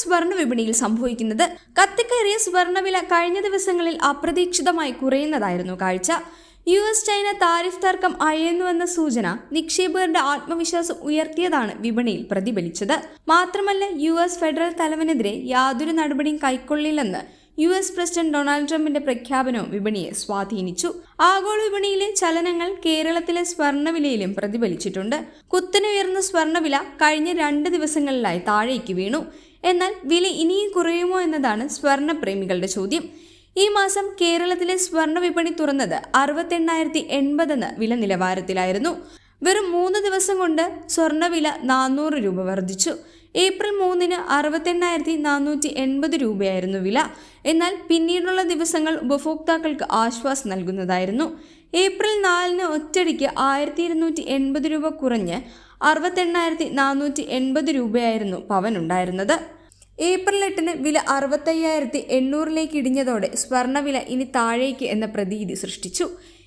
സ്വർണ വിപണിയിൽ സംഭവിക്കുന്നത് കത്തിക്കയറിയ സ്വർണവില കഴിഞ്ഞ ദിവസങ്ങളിൽ അപ്രതീക്ഷിതമായി കുറയുന്നതായിരുന്നു കാഴ്ച. യു എസ് ചൈന താരിഫ് തർക്കം അയയുന്നുവെന്ന സൂചന നിക്ഷേപകരുടെ ആത്മവിശ്വാസം ഉയർത്തിയതാണ് വിപണിയിൽ പ്രതിഫലിച്ചത്. മാത്രമല്ല യു എസ് ഫെഡറൽ തലവനെതിരെ യാതൊരു നടപടിയും കൈക്കൊള്ളില്ലെന്ന് യു എസ് പ്രസിഡന്റ് ഡൊണാൾഡ് ട്രംപിന്റെ പ്രഖ്യാപനവും വിപണിയെ സ്വാധീനിച്ചു. ആഗോള വിപണിയിലെ ചലനങ്ങൾ കേരളത്തിലെ സ്വർണവിലയിലും പ്രതിഫലിച്ചിട്ടുണ്ട്. കുത്തനുയർന്ന സ്വർണവില കഴിഞ്ഞ രണ്ട് ദിവസങ്ങളിലായി താഴേക്ക് വീണു. എന്നാൽ വില ഇനിയും കുറയുമോ എന്നതാണ് സ്വർണപ്രേമികളുടെ ചോദ്യം. ഈ മാസം കേരളത്തിലെ സ്വർണ വിപണി തുറന്നത് അറുപത്തെണ്ണായിരത്തി എൺപതെന്ന വില നിലവാരത്തിലായിരുന്നു വെറും മൂന്ന് ദിവസം കൊണ്ട് സ്വർണവില നാനൂറ് രൂപ വർദ്ധിച്ചു. ഏപ്രിൽ മൂന്നിന് അറുപത്തെണ്ണായിരത്തി നാനൂറ്റി എൺപത് രൂപയായിരുന്നു വില. എന്നാൽ പിന്നീടുള്ള ദിവസങ്ങൾ ഉപഭോക്താക്കൾക്ക് ആശ്വാസം നൽകുന്നതായിരുന്നു. ഏപ്രിൽ നാലിന് ഒറ്റടിക്ക് ആയിരത്തി ഇരുന്നൂറ്റി എൺപത് രൂപ കുറഞ്ഞ് അറുപത്തെണ്ണായിരത്തി നാനൂറ്റി എൺപത് രൂപയായിരുന്നു പവനുണ്ടായിരുന്നത് ഏപ്രിൽ എട്ടിന് വില അറുപത്തയ്യായിരത്തി എണ്ണൂറിലേക്ക് ഇടിഞ്ഞതോടെ സ്വർണവില ഇനി താഴേക്ക് എന്ന പ്രതീതി സൃഷ്ടിച്ചു.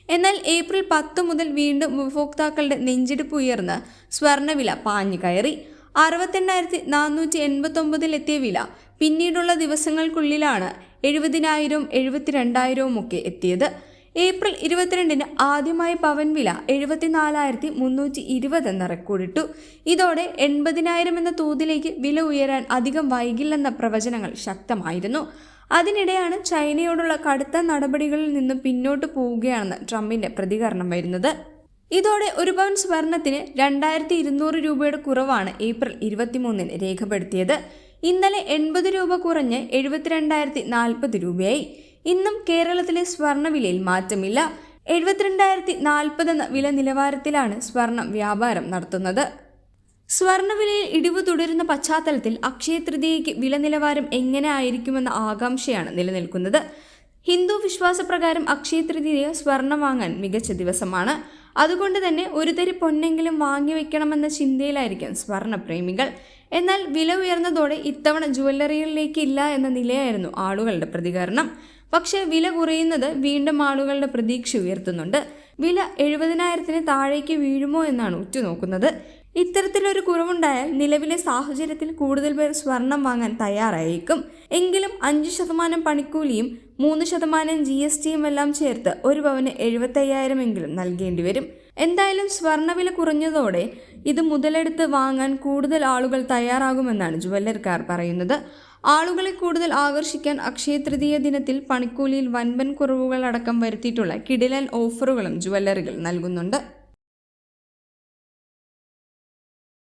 എന്നാൽ ഏപ്രിൽ പത്ത് മുതൽ വീണ്ടും ഉപഭോക്താക്കളുടെ നെഞ്ചിടിപ്പ് ഉയർന്ന് സ്വർണവില പാഞ്ഞു കയറി. അറുപത്തെണ്ണായിരത്തി നാനൂറ്റി എൺപത്തൊമ്പതിലെത്തിയ വില പിന്നീടുള്ള ദിവസങ്ങൾക്കുള്ളിലാണ് എഴുപതിനായിരവും എഴുപത്തിരണ്ടായിരവും ഒക്കെ എത്തിയത്. ഏപ്രിൽ ഇരുപത്തിരണ്ടിന് ആദ്യമായി പവൻ വില എഴുപത്തിനാലായിരത്തി മുന്നൂറ്റി ഇരുപത് എന്ന റെക്കോർഡിട്ടു ഇതോടെ എൺപതിനായിരം എന്ന തോതിലേക്ക് വില ഉയരാൻ അധികം വൈകില്ലെന്ന പ്രവചനങ്ങൾ ശക്തമായിരുന്നു. അതിനിടെയാണ് ചൈനയോടുള്ള കടുത്ത നടപടികളിൽ നിന്ന് പിന്നോട്ട് പോവുകയാണെന്ന് ട്രംപിന്റെ പ്രതികരണം വരുന്നത്. ഇതോടെ ഒരു പവൻ സ്വർണത്തിന് രണ്ടായിരത്തി ഇരുന്നൂറ് രൂപയുടെ കുറവാണ് ഏപ്രിൽ ഇരുപത്തിമൂന്നിന് രേഖപ്പെടുത്തിയത്. ഇന്നലെ എൺപത് രൂപ കുറഞ്ഞ് എഴുപത്തിരണ്ടായിരത്തി നാൽപ്പത് രൂപയായി. ഇന്നും കേരളത്തിലെ സ്വർണവിലയിൽ മാറ്റമില്ല. എഴുപത്തിരണ്ടായിരത്തി നാൽപ്പത് എന്ന വില നിലവാരത്തിലാണ് സ്വർണം വ്യാപാരം നടത്തുന്നത്. സ്വർണവിലയിൽ ഇടിവ് തുടരുന്ന പശ്ചാത്തലത്തിൽ അക്ഷയ തൃതീയയ്ക്ക് വില നിലവാരം എങ്ങനെ ആയിരിക്കുമെന്ന ആകാംക്ഷയാണ് നിലനിൽക്കുന്നത്. ഹിന്ദു വിശ്വാസപ്രകാരം അക്ഷയ തൃതീയ സ്വർണം വാങ്ങാൻ മികച്ച ദിവസമാണ്. അതുകൊണ്ട് തന്നെ ഒരു തരി പൊന്നെങ്കിലും വാങ്ങി വെക്കണമെന്ന ചിന്തയിലായിരിക്കും സ്വർണപ്രേമികൾ. എന്നാൽ വില ഉയർന്നതോടെ ഇത്തവണ ജുവല്ലറികളിലേക്ക് ഇല്ല എന്ന നിലയായിരുന്നു ആളുകളുടെ പ്രതികരണം. പക്ഷേ വില കുറയുന്നത് വീണ്ടും ആളുകളുടെ പ്രതീക്ഷ ഉയർത്തുന്നുണ്ട്. വില എഴുപതിനായിരത്തിന് താഴേക്ക് വീഴുമോ എന്നാണ് ഉറ്റുനോക്കുന്നത്. ഇത്തരത്തിലൊരു കുറവുണ്ടായാൽ നിലവിലെ സാഹചര്യത്തിൽ കൂടുതൽ പേർ സ്വർണം വാങ്ങാൻ തയ്യാറായേക്കും. എങ്കിലും അഞ്ച് ശതമാനം പണിക്കൂലിയും മൂന്ന് ശതമാനം ജി എസ് ടിയും എല്ലാം ചേർത്ത് ഒരു പവന് എഴുപത്തയ്യായിരം എങ്കിലും നൽകേണ്ടി വരും. എന്തായാലും സ്വർണവില കുറഞ്ഞതോടെ ഇത് മുതലെടുത്ത് വാങ്ങാൻ കൂടുതൽ ആളുകൾ തയ്യാറാകുമെന്നാണ് ജുവല്ലർക്കാർ പറയുന്നത്. ആളുകളെ കൂടുതൽ ആകർഷിക്കാൻ അക്ഷയ തൃതീയ ദിനത്തിൽ പണിക്കൂലിയിൽ വൻപൻ കുറവുകൾ അടക്കം വരുത്തിയിട്ടുള്ള കിടിലൻ ഓഫറുകളും ജുവല്ലറികൾ നൽകുന്നുണ്ട്.